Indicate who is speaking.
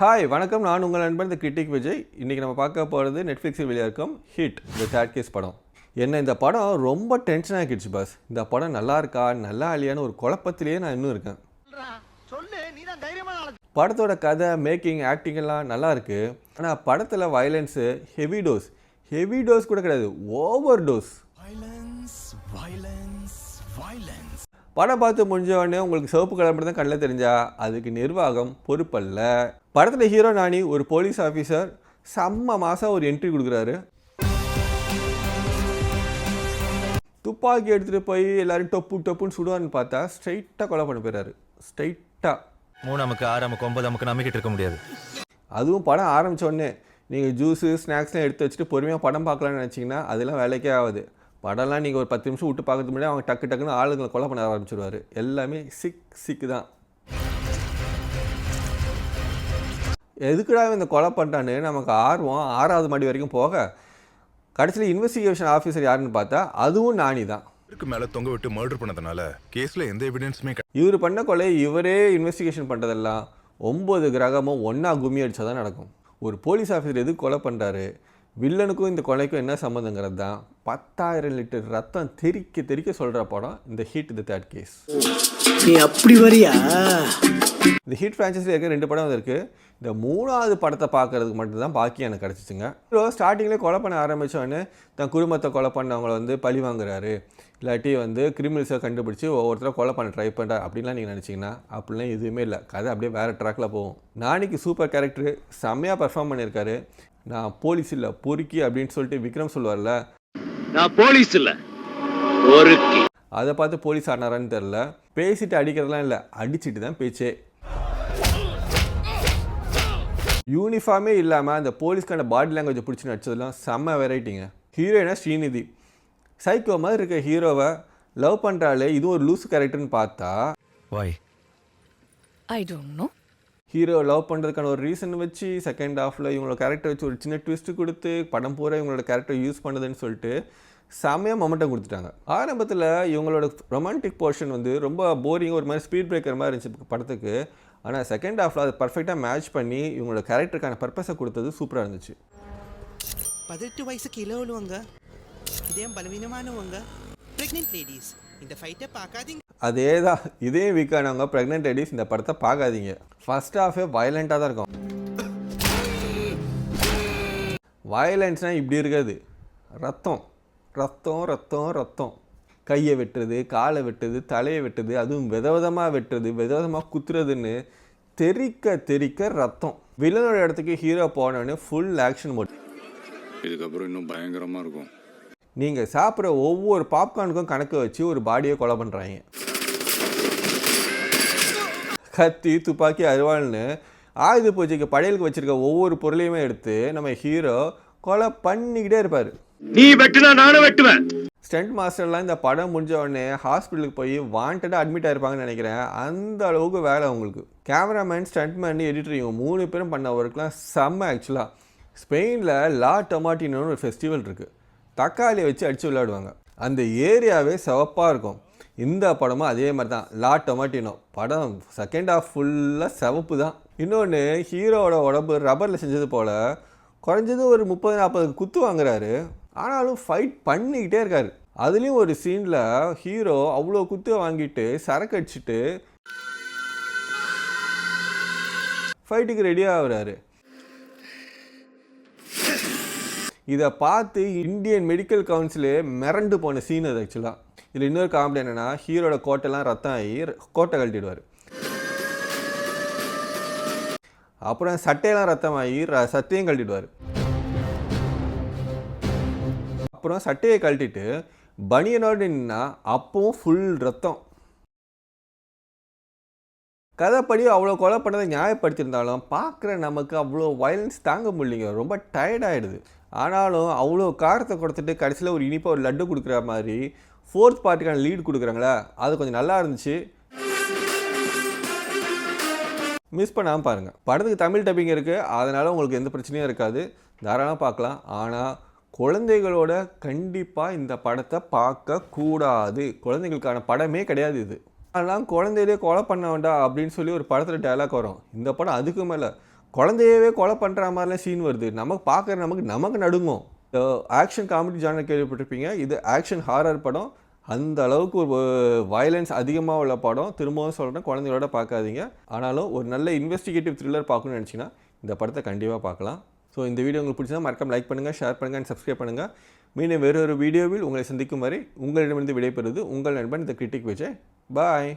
Speaker 1: Hi வணக்கம். நான் உங்கள் நண்பன் இந்த கிரிட்டிக் விஜய். இன்றைக்கி நம்ம பார்க்க போகிறது நெட்ஃப்ளிக்ஸில் வெளியாக இருக்கும் ஹிட் இந்த தேர்ட் கேஸ் படம். என்ன இந்த படம்? ரொம்ப டென்ஷன் ஆகிடுச்சு பாஸ் இந்த படம் நல்லா இருக்கா? நல்லா இல்லையான்னு ஒரு குழப்பத்திலேயே நான் இன்னும் இருக்கேன். படத்தோட கதை மேக்கிங் ஆக்டிங் எல்லாம் நல்லா இருக்கு. ஆனால் படத்தில் violence heavy dose heavy dose கூட கிடையாது over dose
Speaker 2: Violence, violence, violence.
Speaker 1: படம் பார்த்து முடிஞ்ச உடனே உங்களுக்கு சிவப்பு கலர் மட்டும் தான் கண்ணில் தெரிஞ்சா அதுக்கு நிர்வாகம் பொறுப்பல்ல. படத்தில் ஹீரோ நானி ஒரு போலீஸ் ஆஃபீஸர் செம்ம மாதம் ஒரு என்ட்ரி கொடுக்குறாரு. துப்பாக்கி எடுத்துகிட்டு போய் எல்லாரும் டொப்பு டொப்புன்னு சுடுவான்னு பார்த்தா ஸ்ட்ரைட்டாக கொலை பண்ண போயிறாரு. ஸ்ட்ரைட்டாக
Speaker 3: மூணு நமக்கு ஆறு நமக்கு ஒன்பது நமக்கு நம்பிக்கிட்டு இருக்க முடியாது.
Speaker 1: அதுவும் படம் ஆரம்பிச்ச உடனே நீங்கள் ஜூஸு ஸ்நாக்ஸ்லாம் எடுத்து வச்சுட்டு பொறுமையாக படம் பார்க்கலாம்னு நினச்சிங்கன்னா அதெல்லாம் வேலைக்கே ஆகாது. படம்லாம் நீங்கள் ஒரு பத்து நிமிஷம் விட்டு பார்க்கறதுக்கு முன்னாடி அவங்க டக்கு டக்குன்னு ஆளுங்களை கொலை பண்ண ஆரம்பிச்சிருவாரு. எல்லாமே சிக் சிக்கு தான். எதுக்குடா இந்த கொலை பண்ணிட்டான்னு நமக்கு ஆர்வம். ஆறாவது மாடி வரைக்கும் போக கடைசியில் இன்வெஸ்டிகேஷன் ஆஃபீஸர் யாருன்னு பார்த்தா அதுவும் நானி தான்.
Speaker 4: இருக்கு மேல தொங்க விட்டு மர்டர் பண்ணதுனால கேஸ்ல எந்த எவிடன்ஸுமே
Speaker 1: இவர் பண்ண கொலை இவரே இன்வெஸ்டிகேஷன் பண்ணுறதெல்லாம் ஒம்பது கிரகமும் ஒன்றா கும்மி அடிச்சா தான் நடக்கும். ஒரு போலீஸ் ஆஃபீஸர் எதுக்கு கொலை பண்ணுறாரு வில்லனுக்கும் இந்த கொலைக்கும் என்ன சம்மந்தங்கிறது தான். பத்தாயிரம் லிட்டர் ரத்தம் தெறிக்க தெறிக்க சொல்கிற படம் இந்த ஹீட் தி தேர்ட் கேஸ்
Speaker 5: நீ அப்படி வரியா?
Speaker 1: இந்த ஹிட் ஃப்ரான்ச்சைஸில் இருக்க ரெண்டு படம் இருக்குது இந்த மூணாவது படத்தை பார்க்கறதுக்கு மட்டும்தான் பாக்கி எனக்கு கிடச்சிச்சுங்க. ஹீரோ ஸ்டார்டிங்லேயே கொலை பண்ண ஆரம்பித்தோடனே தன் குடும்பத்தை கொலை பண்ணவங்கள வந்து பழி வாங்குறாரு. இல்லாட்டி வந்து கிரிமினல்ஸை கண்டுபிடிச்சி ஒவ்வொருத்தரும் கொலை பண்ண ட்ரை பண்ணுறா அப்படின்லாம் நீங்கள் நினச்சிங்கன்னா அப்படிலாம் எதுவுமே இல்லை. கதை அப்படியே வேறு ட்ராக்கில் போகும். நாளைக்கு சூப்பர் கேரக்டர் செம்மையாக பெர்ஃபார்ம் பண்ணியிருக்காரு. நான் போலீஸ் இல்லை பொறுக்கி அப்படின்னு சொல்லிட்டு விக்ரம் சொல்லுவார்ல.
Speaker 6: நான் போலீஸ் இல்ல பொறுக்கி.
Speaker 1: அதை பார்த்து போலீஸ் ஆனாரான்னு தெரில பேசிட்டு அடிக்கிறதுலாம் இல்லை அடிச்சிட்டு தான் பேச்சே. யூனிஃபார்மே இல்லாமல் அந்த போலீஸ்க்கான பாடி லாங்குவேஜை பிடிச்சி நடிச்சதெல்லாம் செம்ம வெரைட்டிங்க ஹீரோயினா ஸ்ரீநிதி. சைக்கோ மாதிரி இருக்க ஹீரோவை லவ் பண்ணுறாலே இது ஒரு லூஸ் கேரக்டர்னு பார்த்தா.
Speaker 3: Why
Speaker 7: I don't know.
Speaker 1: Hero love பண்ணுறதுக்கான ஒரு ரீசன் வச்சு செகண்ட் ஹாஃபில் இவங்களோட கேரக்டர் வச்சு ஒரு சின்ன ட்விஸ்ட் கொடுத்து படம் பூரா இவங்களோட கேரக்டர் யூஸ் பண்ணுதுன்னு சொல்லிட்டு செம்மையாக மொமெண்டம் கொடுத்துட்டாங்க. ஆரம்பத்தில் இவங்களோட ரொமான்டிக் போர்ஷன் வந்து ரொம்ப போரிங் ஒரு மாதிரி ஸ்பீட் பிரேக்கர் மாதிரி இருந்துச்சு படத்துக்கு. ஆனால் செகண்ட் ஹாஃபில் அதை பர்ஃபெக்டாக மேட்ச் பண்ணி இவங்களோட கேரக்டருக்கான பர்பஸை கொடுத்தது சூப்பராக இருந்துச்சு.
Speaker 8: பதினெட்டு வயசுக்கு இளவலுவங்க இதயம் பலவீனமானவங்க ப்ரெக்னென்ட் லேடிஸ் இந்த ஃபைட்டை பார்க்காதீங்க.
Speaker 1: அதே தான் இதே வீக்கானவங்க ப்ரெக்னென்ட் லேடிஸ் இந்த படத்தை பார்க்காதீங்க. ஃபர்ஸ்ட் ஹாஃபே வயலண்ட்டாக தான் இருக்கும். வயலன்ஸ்னால் இப்படி இருக்காது. ரத்தம். ரத்தம் ரத்தம் ரத்தம். கையை வெட்டுறது காலை வெட்டுறது தலையை வெட்டுறது அதுவும் விதவிதமாக வெட்டுறது விதவிதமாக குத்துறதுன்னு தெறிக்க தெறிக்க ரத்தம். வில்லனோட இடத்துக்கு ஹீரோ போனோடனே ஃபுல் ஆக்ஷன் மோட்
Speaker 9: இதுக்கப்புறம் இன்னும் பயங்கரமா இருக்கும்.
Speaker 1: நீங்கள் சாப்பிட்ற ஒவ்வொரு பாப்கார்னுக்கும் கணக்கு வச்சு ஒரு பாடியை கொலை பண்ணுறாங்க கத்தி துப்பாக்கி அருவாள்னு ஆயுத பூஜைக்கு படையலுக்கு வச்சிருக்க ஒவ்வொரு பொருளையுமே எடுத்து நம்ம ஹீரோ கொலை பண்ணிக்கிட்டே இருப்பார்.
Speaker 6: நீ வெட்டுனா நானும் வெட்டுவேன்.
Speaker 1: ஸ்டண்ட் மாஸ்டர்லாம் இந்த படம் முடிஞ்ச உடனே ஹாஸ்பிட்டலுக்கு போய் வாண்டடாக அட்மிட் ஆயிருப்பாங்கன்னு நினைக்கிறேன். அந்த அளவுக்கு வேலை அவங்களுக்கு. கேமராமேன் ஸ்டண்ட்மேன் எடிட்டர் இவங்க மூணு பேரும் பண்ண ஒர்க்லாம் செம்ம ஆக்சுவலாக ஸ்பெயினில் லா டொமாட்டினோன்னு ஒரு ஃபெஸ்டிவல் இருக்குது தக்காளியை வச்சு அடித்து விளையாடுவாங்க. அந்த ஏரியாவே சிவப்பாக இருக்கும். இந்த படமும் அதே மாதிரி தான். லா டொமாட்டினோ படம் செகண்ட் ஹாஃப் ஃபுல்லாக சிவப்பு தான். இன்னொன்று ஹீரோவோட உடம்பு ரப்பரில் செஞ்சது போல் குறைஞ்சது ஒரு முப்பது நாற்பது குத்து வாங்குறாரு. ஆனாலும் ஃபைட் பண்ணிக்கிட்டே இருக்கார். அதுலேயும் ஒரு சீனில் ஹீரோ அவ்வளோ குத்து வாங்கிட்டு சரக்கடிச்சிட்டு ஃபைட்டுக்கு ரெடி ஆகுறாரு. இதை பார்த்து இந்தியன் மெடிக்கல் கவுன்சிலே மிரண்டு போன சீன் அது ஆக்சுவலாக இதில் இன்னொரு காமெடி என்னென்னா ஹீரோட கோட்டெல்லாம் ரத்தம் ஆகி கோட்டை கழட்டிடுவார். அப்புறம் சட்டையெல்லாம் ரத்தமாகி ர- சட்டையும் கழட்டிடுவார். அப்புறம் சட்டையை கழட்டிட்டு பனியனோடு நின்னா அப்பவும் ஃபுல் ரத்தம். கதைப்படி அவ்வளோ கொலை பண்ணதை நியாயப்படுத்தியிருந்தாலும் பார்க்குற நமக்கு அவ்வளோ வயலன்ஸ் தாங்க முடியலைங்க. ரொம்ப டயர்டாயிடுது ஆனாலும் அவ்வளோ காரத்தை கொடுத்துட்டு கடைசியில் ஒரு இனிப்பாக ஒரு லட்டு கொடுக்குற மாதிரி ஃபோர்த் பார்ட்டிக்கான லீடு கொடுக்குறாங்களா? அது கொஞ்சம் நல்லா இருந்துச்சு. மிஸ் பண்ணாமல் பாருங்கள் படத்துக்கு தமிழ் டப்பிங் இருக்குது அதனால் உங்களுக்கு எந்த பிரச்சனையும் இருக்காது. தாராளமாக பார்க்கலாம். ஆனால் குழந்தைகளோட கண்டிப்பாக இந்த படத்தை பார்க்க கூடாது. குழந்தைகளுக்கான படமே கிடையாது இது. அதெல்லாம் குழந்தையிலே கொலை பண்ண வேண்டாம் அப்படின்னு சொல்லி ஒரு படத்தில் டைலாக் வரும். இந்த படம் அதுக்கு மேலே. குழந்தையவே கொலை பண்ணுற மாதிரிலாம் சீன் வருது. நமக்கு பார்க்குற நமக்கு நமக்கு நடுங்கும். ஆக்ஷன் காமெடி ஜானர் கேள்விப்பட்டிருப்பீங்க. இது ஆக்ஷன் ஹாரர் படம். அந்த அளவுக்கு ஒரு வயலன்ஸ் அதிகமாக உள்ள படம். திரும்பவும் சொல்கிறேன் குழந்தைகளோட பார்க்காதீங்க. ஆனாலும் ஒரு நல்ல இன்வெஸ்டிகேட்டிவ் த்ரில்லர் பார்க்கணும்னு நினச்சிங்கன்னா இந்த படத்தை கண்டிப்பாக பார்க்கலாம். ஸோ இந்த வீடியோ உங்களுக்கு பிடிச்சா மறக்காம லைக் பண்ணுங்கள் ஷேர் பண்ணுங்கள் அண்ட் சப்ஸ்கிரைப் பண்ணுங்கள் மீண்டும் வேறொரு வீடியோவில் உங்களை சந்திக்கும் வரை உங்களிடமிருந்து விடைபெறுவது உங்கள் நண்பன் இந்த கிரிட்டிக் விஜய் பாய்